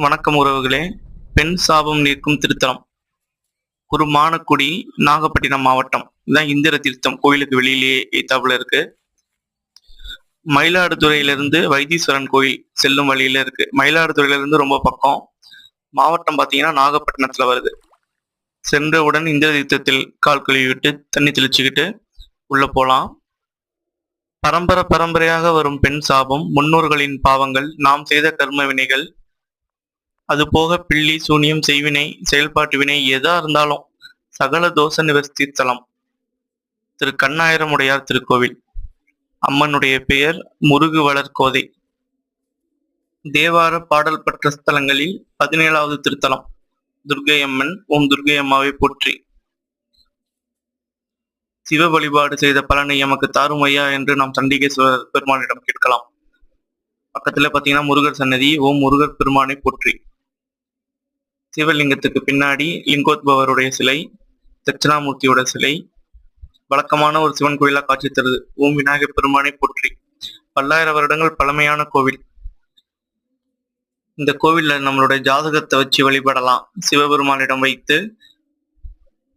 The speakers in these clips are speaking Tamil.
வணக்கம் உறவுகளே. பெண் சாபம் நீக்கும் திருத்தலம். குருமானக்குடி நாகப்பட்டினம் மாவட்டம். இதுதான் இந்திர தீர்த்தம். கோயிலுக்கு வெளியிலேயே எய்த்தாப்புல இருக்கு. மயிலாடுதுறையிலிருந்து வைத்தீஸ்வரன் கோயில் செல்லும் வழியில இருக்கு. மயிலாடுதுறையில இருந்து ரொம்ப பக்கம். மாவட்டம் பார்த்தீங்கன்னா நாகப்பட்டினத்துல வருது. சென்றவுடன் இந்திர தீர்த்தத்தில் கால் கழுவி விட்டு தண்ணி தெளிச்சுக்கிட்டு உள்ள போலாம். பரம்பரை பரம்பரையாக வரும் பெண் சாபம் முன்னோர்களின் பாவங்கள் நாம் செய்த கர்ம வினைகள் அது போக பில்லி சூனியம் செய்வினை செயல்பாட்டு வினை எதா இருந்தாலும் சகல தோஷ நிவர்த்தி தலம் திரு கண்ணாயிரமுடையார் திருக்கோவில். அம்மனுடைய பெயர் முருகு வளர்கோதை தேவார பாடல் பெற்ற ஸ்தலங்களில் பதினேழாவது திருத்தலம். துர்க்கை அம்மன் ஓம் துர்க்கை அம்மாவை போற்றி. சிவ வழிபாடு செய்த பலனை எமக்கு தாரும் ஐயா என்று நாம் சண்டிகேஸ்வரர் பெருமானிடம் கேட்கலாம். பக்கத்துல பாத்தீங்கன்னா முருகர் சன்னதி ஓம் முருகர் பெருமானை போற்றி. சிவலிங்கத்துக்கு பின்னாடி லிங்கோத்பவருடைய சிலை தட்சிணாமூர்த்தியோட சிலை வழக்கமான ஒரு சிவன் கோயிலா காட்சி தருது. ஓம் விநாயகர் பெருமானை போற்றி. பல்லாயிரம் வருடங்கள் பழமையான கோவில். இந்த கோவில்ல நம்மளுடைய ஜாதகத்தை வச்சு வழிபடலாம். சிவபெருமானிடம் வைத்து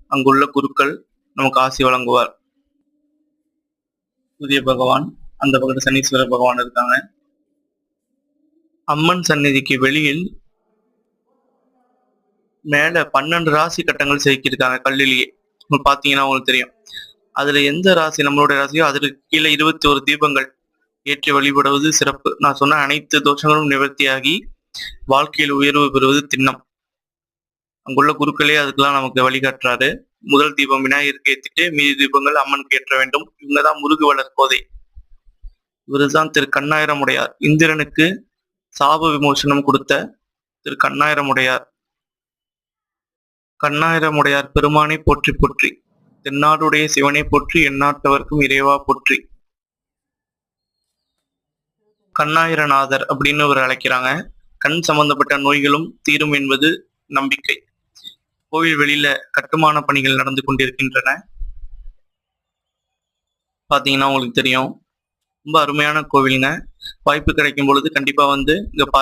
அங்குள்ள குருக்கள் நமக்கு ஆசி வழங்குவார். சூரிய பகவான் அந்த பக்கத்தில் சனீஸ்வர பகவான் இருக்காங்க. அம்மன் சந்நிதிக்கு வெளியில் மேல பன்னெண்டு ராசி கட்டங்கள் செதுக்கியிருக்காங்க கல்லிலேயே. பாத்தீங்கன்னா உங்களுக்கு தெரியும். அதுல எந்த ராசி நம்மளுடைய ராசியோ அதற்கு கீழே இருபத்தி ஒரு தீபங்கள் ஏற்றி வழிபடுவது சிறப்பு. நான் சொன்ன அனைத்து தோஷங்களும் நிவர்த்தியாகி வாழ்க்கையில் உயர்வு பெறுவது திண்ணம். அங்குள்ள குருக்களே அதுக்கெல்லாம் நமக்கு வழிகாட்டுறாரு. முதல் தீபம் விநாயகருக்கு ஏற்றிட்டு மீதி தீபங்கள் அம்மனுக்கு ஏற்ற வேண்டும். இவங்க தான் முருகு வளர் கோதை. இவருதான் திரு கண்ணாயிரமுடையார். இந்திரனுக்கு சாப விமோசனம் கொடுத்த திரு கண்ணாயிரமுடையார். கண்ணாயிரமுடையார் பெருமானை போற்றி போற்றி தென்னாடுடைய சிவனை போற்றி எந்நாட்டவர்க்கும் இறைவா போற்றி. கண்ணாயிரநாதர் அப்படின்னு இவர் அழைக்கிறாங்க. கண் சம்பந்தப்பட்ட நோய்களும் தீரும் என்பது நம்பிக்கை. கோவில் வெளியில கட்டுமான பணிகள் நடந்து கொண்டிருக்கின்றன. பாத்தீங்கன்னா உங்களுக்கு தெரியும். ரொம்ப அருமையான கோவிலுங்க. வாய்ப்பு கிடைக்கும் பொழுது கண்டிப்பா வந்து இங்க பாருங்க.